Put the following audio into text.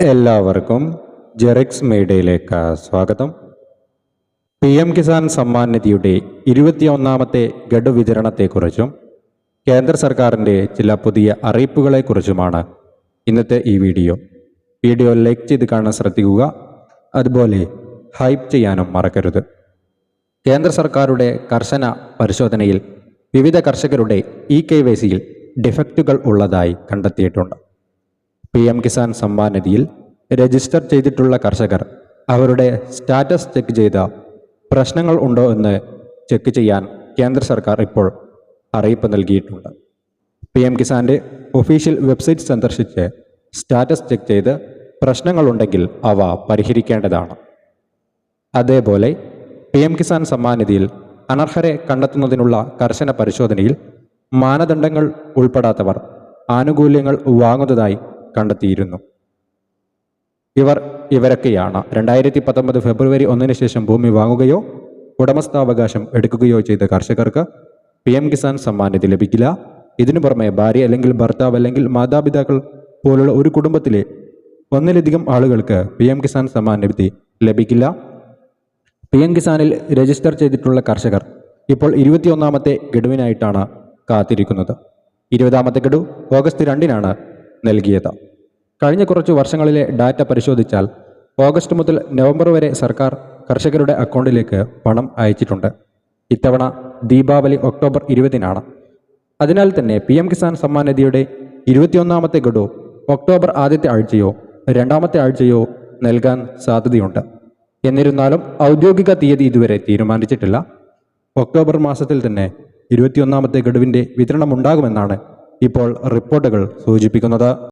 എല്ലാവർക്കും ജെറിക്സ് മീഡിയയിലേക്ക് സ്വാഗതം. പി എം കിസാൻ സമ്മാൻ നിധിയുടെ ഇരുപത്തിയൊന്നാമത്തെ ഗഡു വിതരണത്തെക്കുറിച്ചും കേന്ദ്ര സർക്കാരിന്റെ ചില പുതിയ അറിയിപ്പുകളെക്കുറിച്ചുമാണ് ഇന്നത്തെ ഈ വീഡിയോ. വീഡിയോ ലൈക്ക് ചെയ്ത് കാണാൻ ശ്രദ്ധിക്കുക അതുപോലെ ഹൈപ്പ് ചെയ്യാനും മറക്കരുത്. കേന്ദ്ര സർക്കാരുടെ കർശന പരിശോധനയിൽ വിവിധ കർഷകരുടെ ഇ കെ വൈ സിയിൽ ഡിഫക്റ്റുകൾ ഉള്ളതായി കണ്ടെത്തിയിട്ടുണ്ട്. പി എം കിസാൻ സമ്മാൻ നിധിയിൽ രജിസ്റ്റർ ചെയ്തിട്ടുള്ള കർഷകർ അവരുടെ സ്റ്റാറ്റസ് ചെക്ക് ചെയ്ത പ്രശ്നങ്ങൾ ഉണ്ടോ എന്ന് ചെക്ക് ചെയ്യാൻ കേന്ദ്ര സർക്കാർ ഇപ്പോൾ അറിയിപ്പ് നൽകിയിട്ടുണ്ട്. പി എം കിസാന്റെ ഒഫീഷ്യൽ വെബ്സൈറ്റ് സന്ദർശിച്ച് സ്റ്റാറ്റസ് ചെക്ക് ചെയ്ത് പ്രശ്നങ്ങളുണ്ടെങ്കിൽ അവ പരിഹരിക്കേണ്ടതാണ്. അതേപോലെ പി എം കിസാൻ സമ്മാൻ നിധിയിൽ അനർഹരെ കണ്ടെത്തുന്നതിനുള്ള കർശന പരിശോധനയിൽ മാനദണ്ഡങ്ങൾ ഉൾപ്പെടാത്തവർ ആനുകൂല്യങ്ങൾ വാങ്ങുന്നതായി കണ്ടെത്തിയിരുന്നു. ഇവർ ഇവരൊക്കെയാണ്. രണ്ടായിരത്തി പത്തൊമ്പത് ഫെബ്രുവരി ഒന്നിന് ശേഷം ഭൂമി വാങ്ങുകയോ ഉടമസ്ഥാവകാശം എടുക്കുകയോ ചെയ്ത കർഷകർക്ക് പി എം കിസാൻ സമ്മാൻ ലഭിക്കില്ല. ഇതിനു പുറമെ ഭാര്യ അല്ലെങ്കിൽ ഭർത്താവ് അല്ലെങ്കിൽ മാതാപിതാക്കൾ പോലുള്ള ഒരു കുടുംബത്തിലെ ഒന്നിലധികം ആളുകൾക്ക് പി എം കിസാൻ സമ്മാൻ നിധി ലഭിക്കില്ല. പി എം കിസാനിൽ രജിസ്റ്റർ ചെയ്തിട്ടുള്ള കർഷകർ ഇപ്പോൾ ഇരുപത്തിയൊന്നാമത്തെ ഗഡുവിനായിട്ടാണ് കാത്തിരിക്കുന്നത്. ഇരുപതാമത്തെ ഗഡു ഓഗസ്റ്റ് രണ്ടിനാണ് നൽകിയത്. കഴിഞ്ഞ കുറച്ച് വർഷങ്ങളിലെ ഡാറ്റ പരിശോധിച്ചാൽ ഓഗസ്റ്റ് മുതൽ നവംബർ വരെ സർക്കാർ കർഷകരുടെ അക്കൗണ്ടിലേക്ക് പണം അയച്ചിട്ടുണ്ട്. ഇത്തവണ ദീപാവലി ഒക്ടോബർ ഇരുപതിനാണ്. അതിനാൽ തന്നെ പി എം കിസാൻ സമ്മാൻ നിധിയുടെ ഇരുപത്തിയൊന്നാമത്തെ ഗഡു ഒക്ടോബർ ആദ്യത്തെ ആഴ്ചയോ രണ്ടാമത്തെ ആഴ്ചയോ നൽകാൻ സാധ്യതയുണ്ട്. എന്നിരുന്നാലും ഔദ്യോഗിക തീയതി ഇതുവരെ തീരുമാനിച്ചിട്ടില്ല. ഒക്ടോബർ മാസത്തിൽ തന്നെ ഇരുപത്തിയൊന്നാമത്തെ ഗഡുവിന്റെ വിതരണമുണ്ടാകുമെന്നാണ് ഇപ്പോൾ റിപ്പോർട്ടുകൾ സൂചിപ്പിക്കുന്നത്.